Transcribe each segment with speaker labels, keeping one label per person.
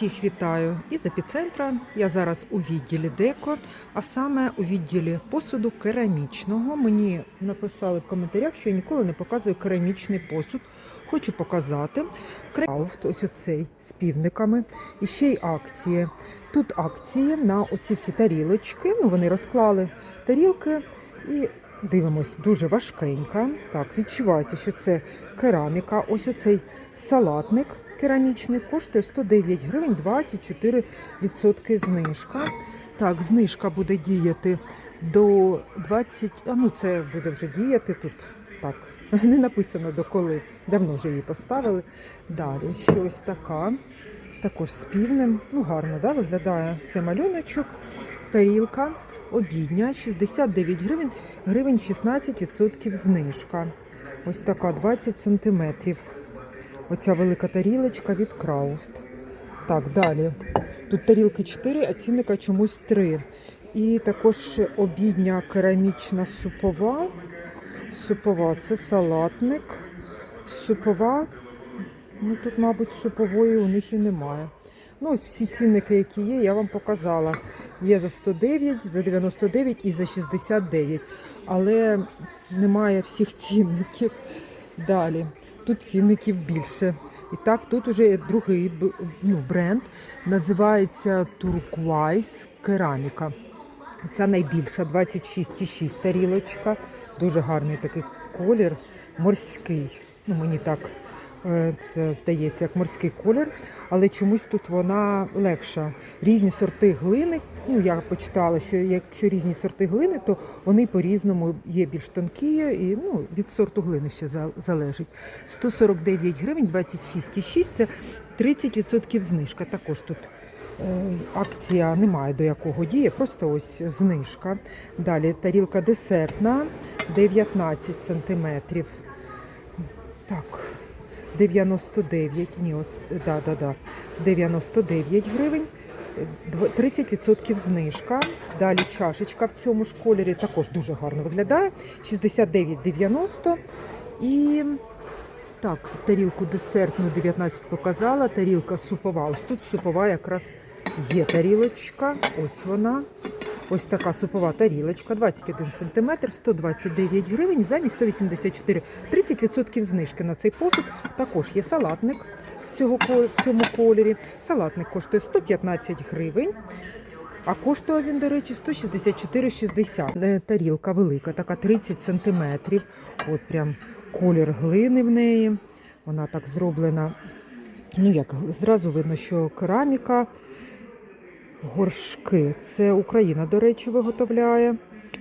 Speaker 1: Всіх вітаю із епіцентра. Я зараз у відділі деко, а саме у відділі посуду керамічного. Мені написали в коментарях, що я ніколи не показую керамічний посуд. Хочу показати. Крафт, ось оцей з півниками. І ще й акції. Тут акції на оці всі тарілочки. Ну, вони розклали тарілки і. Дивимось, дуже важкенька. Так, відчувається, що це кераміка. Ось оцей салатник керамічний коштує 109 гривень 24% знижка. Так, знижка буде діяти до 20, а ну це буде вже діяти тут. Так, не написано до коли. Давно вже її поставили. Далі щось така. Також з півнем. Ну, гарно да, виглядає це малюночок. Тарілка обідня 69 гривень, гривень 16% знижка. Ось така 20 сантиметрів. Оця велика тарілочка від Крауфт. Так, далі. Тут тарілки 4, а цінника чомусь 3. І також обідня керамічна супова. Супова це салатник. Супова. Ну тут, мабуть, супової у них і немає. Ну, ось всі цінники, які є, я вам показала. Є за 109, за 99 і за 69. Але немає всіх цінників. Далі. Тут цінників більше. І так, тут уже другий ну, бренд. Називається Turquoise Кераміка. Ця найбільша 26,6 тарілочка. Дуже гарний такий колір, морський. Ну, мені так це здається, як морський колір, але чомусь тут вона легша. Різні сорти глини. Ну, я почитала, що якщо різні сорти глини, то вони по-різному є більш тонкі і ну, від сорту глини ще залежить. 149 гривень, 26,6 це 30% знижка. Також тут Е, Акція немає до якого діє, просто ось знижка. Далі тарілка десертна 19 сантиметрів. Так, 99, ні, от, да, да, да, 99 гривень, е, 30% знижка. Далі чашечка в цьому ж кольорі також дуже гарно виглядає. 69,90 і так, тарілку десертну 19 показала, тарілка супова. Ось тут супова якраз є тарілочка. Ось вона. Ось така супова тарілочка, 21 см, 129 гривень, замість 184. 30% знижки на цей посуд. Також є салатник цього, в цьому кольорі. Салатник коштує 115 гривень. А коштує він, до речі, 164,60. Е, Тарілка велика, така 30 сантиметрів. От прям колір глини в неї. Вона так зроблена. Ну як зразу видно, що кераміка, горшки. Це Україна, до речі, виготовляє.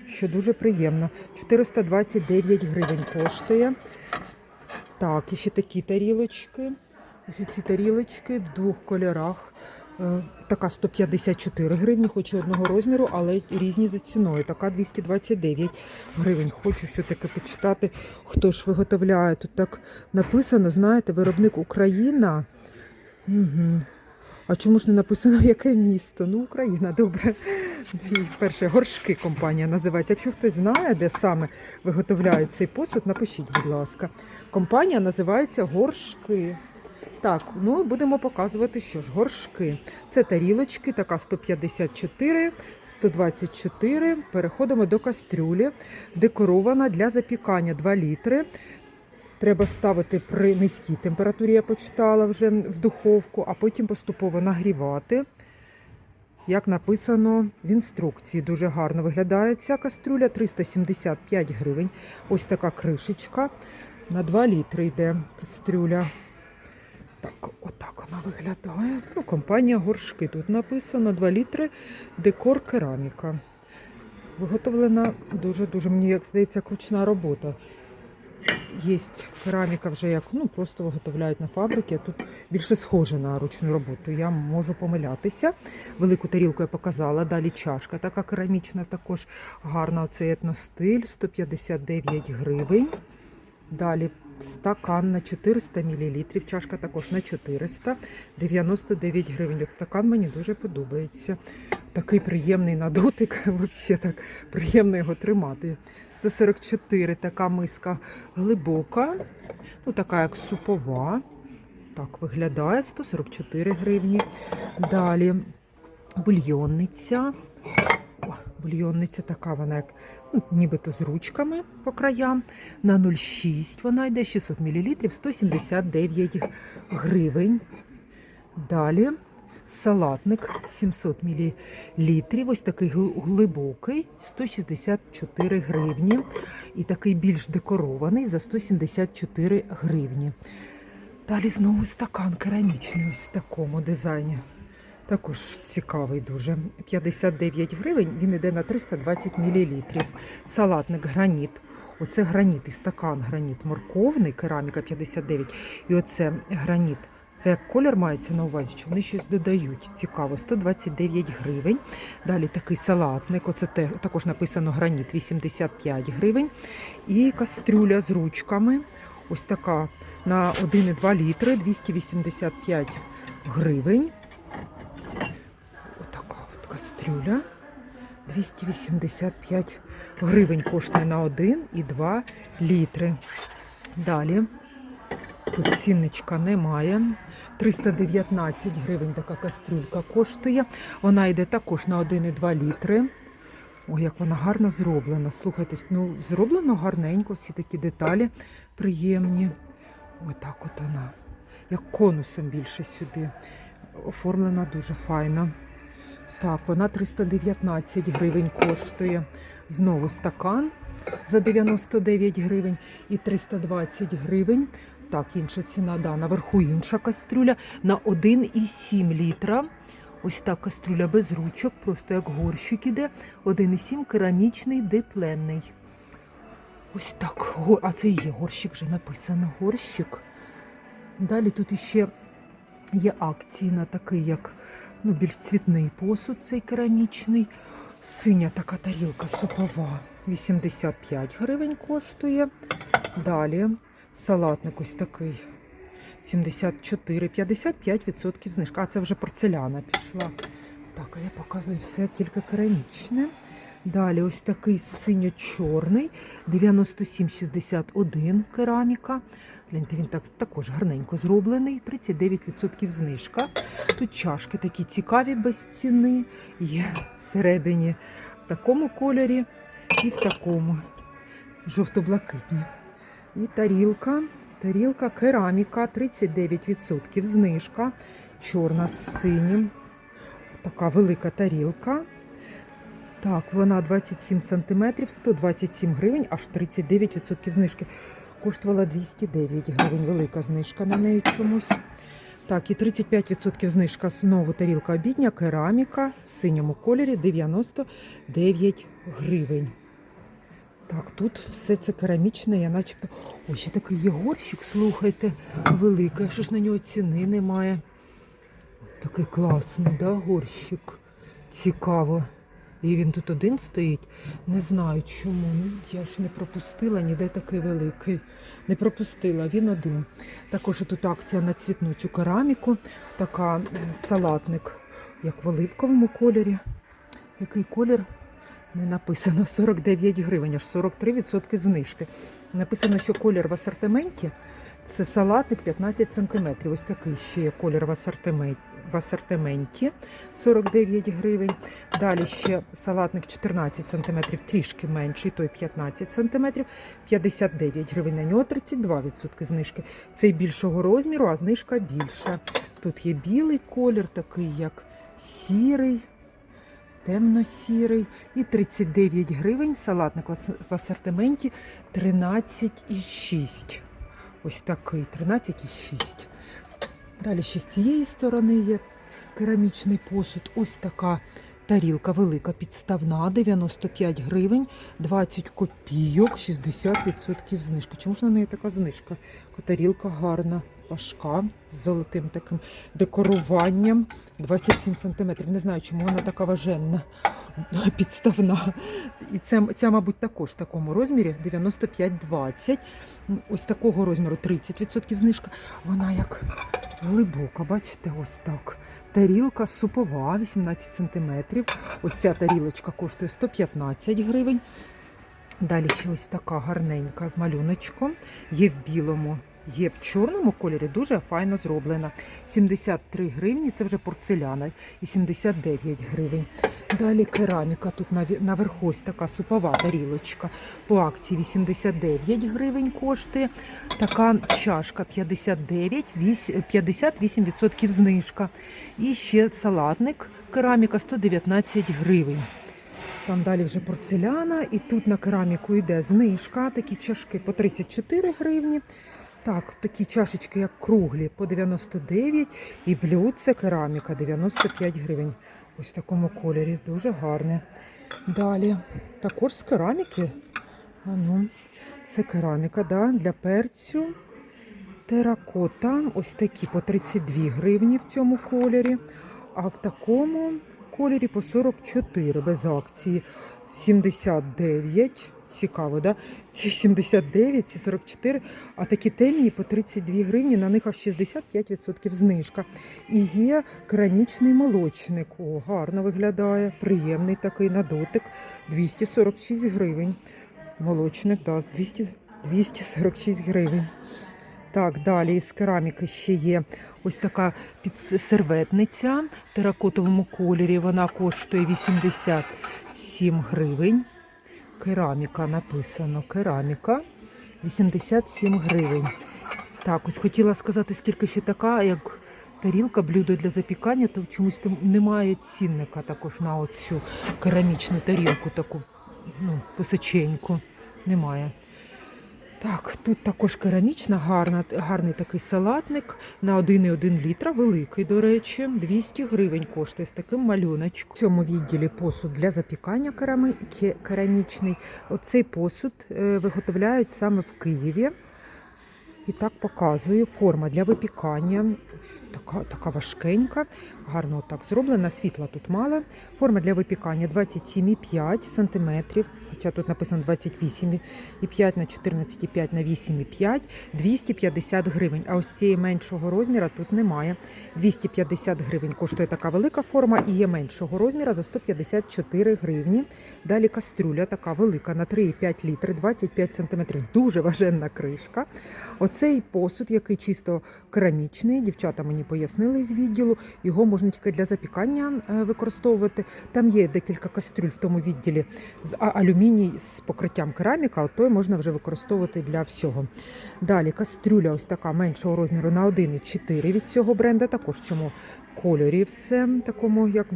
Speaker 1: Що дуже приємно. 429 гривень коштує. Так, і ще такі тарілочки. Ось ці тарілочки в двох кольорах. Е, Така 154 гривні, хоч і одного розміру, але різні за ціною. Така 229 гривень. Хочу все-таки почитати, хто ж виготовляє. Тут так написано, знаєте, виробник Україна. Угу. А чому ж не написано, яке місто? Ну, Україна, добре. Перше, горшки компанія називається. Якщо хтось знає, де саме виготовляють цей посуд, напишіть, будь ласка. Компанія називається Горшки. Так, ну будемо показувати, що ж, горшки. Це тарілочки, така 154, 124. Переходимо до кастрюлі. Декорована для запікання 2 літри. Треба ставити при низькій температурі, я почитала вже в духовку, а потім поступово нагрівати. Як написано в інструкції, дуже гарно виглядає ця кастрюля 375 гривень. Ось така кришечка. На 2 літри йде кастрюля. Так, отак вона виглядає. Ну, компанія горшки. Тут написано 2 літри декор кераміка. Виготовлена дуже-дуже, мені як здається, ручна робота. Є кераміка вже як ну просто виготовляють на фабриці, а тут більше схоже на ручну роботу. Я можу помилятися. Велику тарілку я показала. Далі чашка, така керамічна, також гарна. Оцей етностиль, 159 гривень. Далі стакан на 400 мл. Чашка також на 400, 99 гривень. От стакан мені дуже подобається. Такий приємний на дотик, взагалі так приємно його тримати. 144 така миска глибока, ну така як супова. так виглядає 144 гривні. Далі бульйонниця. О, бульйонниця така, вона як ну, нібито з ручками по краям. На 0,6 вона йде 600 мл, 179 гривень. Далі салатник 700 мл. Ось такий глибокий 164 гривні. І такий більш декорований за 174 гривні. Далі знову стакан керамічний, ось в такому дизайні. Також цікавий дуже. 59 гривень, він йде на 320 мл. Салатник граніт. Оце граніт і стакан граніт морковний, кераміка 59. І оце граніт. Це як колір мається на увазі, чи вони щось додають. Цікаво, 129 гривень. Далі такий салатник, оце також написано граніт 85 гривень. І кастрюля з ручками. Ось така на 1,2 літри 285 гривень. Отака от кастрюля. 285 гривень коштує на 1,2 літри. Далі. Тут цінничка немає. 319 гривень така кастрюлька коштує. Вона йде також на 1,2 літри. Ой, як вона гарно зроблена. Слухайте, ну зроблено гарненько, всі такі деталі приємні. Отак от вона. Як конусом більше сюди. Оформлена дуже файно. Так, вона 319 гривень коштує. Знову стакан за 99 гривень і 320 гривень. Так, інша ціна, да, наверху інша кастрюля на 1,7 літра. Ось так кастрюля без ручок, просто як горщик іде. 1,7 керамічний дипленний. Ось так. А це і є горщик, вже написано горщик. Далі тут іще є акції на такий, як ну, більш цвітний посуд, цей керамічний. Синя така тарілка супова. 85 гривень коштує. Далі салатник ось такий. 74, 55% знижка. А це вже порцеляна пішла. Так, а я показую все тільки керамічне. Далі ось такий синьо-чорний, 97,61 кераміка. Гляньте, він так, також гарненько зроблений, 39% знижка. Тут чашки такі цікаві без ціни. Є всередині в такому кольорі і в такому жовто-блакитні. І тарілка. Тарілка кераміка 39% знижка. Чорна з синім. Така велика тарілка. Так, вона 27 см, 127 гривень, аж 39% знижки. Коштувала 209 гривень. Велика знижка на неї чомусь. Так, і 35% знижка знову тарілка обідня, кераміка в синьому кольорі 99 гривень. Так, тут все це керамічне, я начебто. Ой, ще такий є горщик, слухайте, великий, що ж на нього ціни немає. Такий класний, да, горщик. Цікаво. І він тут один стоїть. Не знаю чому. Ну, я ж не пропустила ніде такий великий. Не пропустила, він один. Також тут акція на цвітну цю кераміку. Така е, салатник, як в оливковому кольорі. Який колір? Не написано 49 гривень, аж 43% знижки. Написано, що колір в асортименті це салатник 15 см. Ось такий ще є колір в асортименті. В асортименті 49 гривень. Далі ще салатник 14 см, трішки менший, той 15 см, 59 гривень. На нього 32% знижки. Цей більшого розміру, а знижка більша. Тут є білий колір, такий як сірий темно-сірий і 39 гривень. Салатник в асортименті 13,6. Ось такий 13,6. Далі ще з цієї сторони є керамічний посуд. Ось така тарілка велика підставна, 95 гривень, 20 копійок, 60% знижки. Чому ж на неї така знижка? Тарілка гарна, важка, з золотим таким декоруванням. 27 сантиметрів. Не знаю, чому вона така важенна, підставна. І це, ця, мабуть, також в такому розмірі 95-20. Ось такого розміру 30% знижка. Вона як глибока, бачите, ось так. Тарілка супова, 18 сантиметрів. Ось ця тарілочка коштує 115 гривень. Далі ще ось така гарненька з малюночком. Є в білому, є в чорному кольорі, дуже файно зроблена. 73 гривні, це вже порцеляна, і 79 гривень. Далі кераміка, тут наверху ось така супова тарілочка. По акції 89 гривень коштує. Така чашка 59, 58% знижка. І ще салатник, кераміка 119 гривень. Там далі вже порцеляна, і тут на кераміку йде знижка. Такі чашки по 34 гривні. Так, такі чашечки, як круглі, по 99 і блюдце кераміка 95 гривень. Ось в такому кольорі, дуже гарне. Далі також з кераміки. А ну, це кераміка, да, для перцю. Теракота, ось такі по 32 гривні в цьому кольорі. А в такому кольорі по 44 без акції. 79. Цікаво, да? Ці 79, ці 44, а такі темні по 32 гривні, на них аж 65% знижка. І є керамічний молочник. О, гарно виглядає, приємний такий на дотик. 246 гривень. Молочник, так, 200, 246 гривень. Так, далі із кераміки ще є ось така підсерветниця теракотовому кольорі. Вона коштує 87 гривень. Кераміка написано. Кераміка 87 гривень. Так, ось хотіла сказати, скільки ще така, як тарілка, блюдо для запікання, то чомусь немає цінника також на оцю керамічну тарілку, таку ну, височеньку. Немає. Так, тут також керамічна, гарна, гарний такий салатник на 1,1 літра, великий, до речі, 200 гривень коштує з таким малюночком. В цьому відділі посуд для запікання керамічний. Оцей посуд е, виготовляють саме в Києві. І так показую. Форма для випікання. Така, така важкенька, гарно так зроблена. Світла тут мало. Форма для випікання 27,5 см. Хоча тут написано 28,5 на 14,5 на 8,5, 250 гривень. А ось цієї меншого розміру тут немає. 250 гривень коштує така велика форма і є меншого розміру за 154 гривні. Далі кастрюля така велика на 3,5 літри, 25 см. Дуже важенна кришка. Оцей посуд, який чисто керамічний, дівчата мені пояснили з відділу. Його можна тільки для запікання е, використовувати. Там є декілька кастрюль в тому відділі з а- алюміній з покриттям кераміка, от той можна вже використовувати для всього. Далі кастрюля ось така меншого розміру на 1,4 від цього бренда, також в цьому кольорі все такому як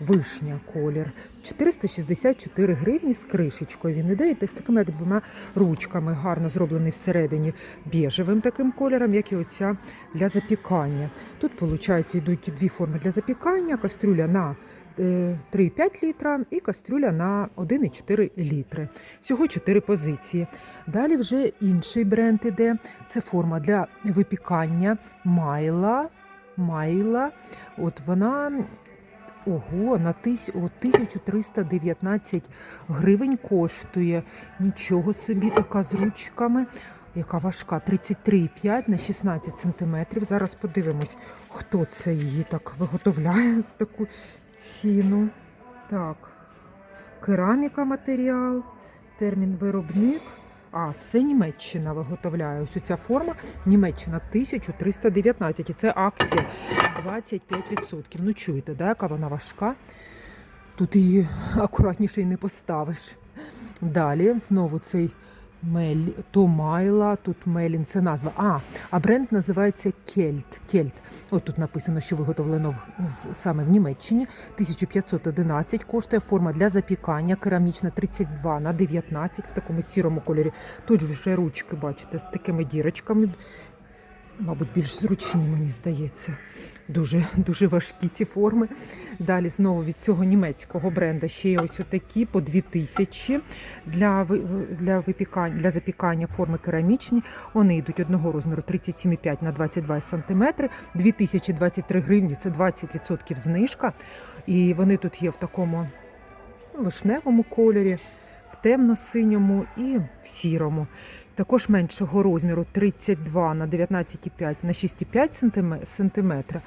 Speaker 1: вишня колір. 464 гривні з кришечкою. Він іде і з такими як двома ручками, гарно зроблений всередині біжевим таким кольором, як і оця для запікання. Тут, виходить, йдуть дві форми для запікання, кастрюля на 3,5 літра і кастрюля на 1,4 літри. Всього 4 позиції. Далі вже інший бренд іде. Це форма для випікання майла. Майла. От вона Ого, на тис... о, 1319 гривень коштує. Нічого собі, така з ручками. Яка важка, 33,5 на 16 сантиметрів. Зараз подивимось, хто це її так виготовляє за таку ціну. Так, кераміка матеріал, термін виробник. А, це Німеччина виготовляє. Ось ця форма Німеччина 1319. І це акція 25%. Ну чуєте, да, яка вона важка. Тут її акуратніше і не поставиш. Далі знову цей Мель, Томайла, тут Мелін, це назва. А, а бренд називається Кельт. Кельт. От тут написано, що виготовлено саме в Німеччині. 1511 коштує форма для запікання, керамічна 32 на 19 в такому сірому кольорі. Тут вже ручки, бачите, з такими дірочками. Мабуть, більш зручні, мені здається. Дуже, дуже важкі ці форми. Далі знову від цього німецького бренда ще є ось отакі по 2000 для, для, випікання, для запікання форми керамічні. Вони йдуть одного розміру 37,5 на 22 см. 2023 гривні це 20% знижка. І вони тут є в такому вишневому кольорі, темно-синьому і в сірому. Також меншого розміру 32 на 19,5 на 6,5 сантиметра.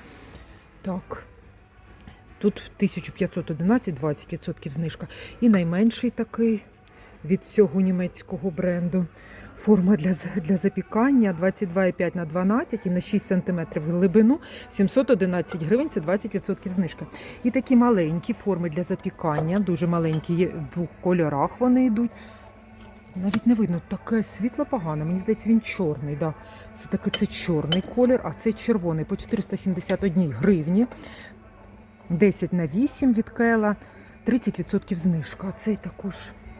Speaker 1: Так. Тут 1511, 20% знижка. І найменший такий від цього німецького бренду. Форма для, для запікання 22,5 на 12 і на 6 см глибину 711 гривень, це 20% знижка. І такі маленькі форми для запікання, дуже маленькі, в двох кольорах вони йдуть. Навіть не видно, таке світло погане. Мені здається, він чорний. Да. Це таки це чорний колір, а це червоний по 471 гривні. 10 на 8 від Кела, 30% знижка. А цей також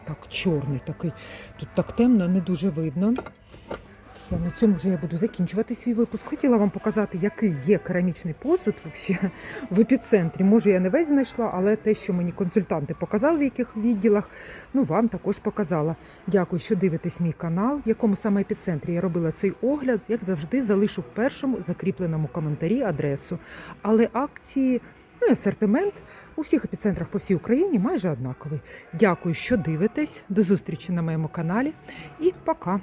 Speaker 1: так, чорний такий. Тут так темно, не дуже видно. Все, на цьому вже я буду закінчувати свій випуск. Хотіла вам показати, який є керамічний посуд вообще в епіцентрі. Може, я не весь знайшла, але те, що мені консультанти показали, в яких відділах, ну вам також показала. Дякую, що дивитесь мій канал, в якому саме епіцентрі я робила цей огляд. Як завжди, залишу в першому закріпленому коментарі адресу. Але акції. Ну і асортимент у всіх епіцентрах по всій Україні майже однаковий. Дякую, що дивитесь. До зустрічі на моєму каналі і пока!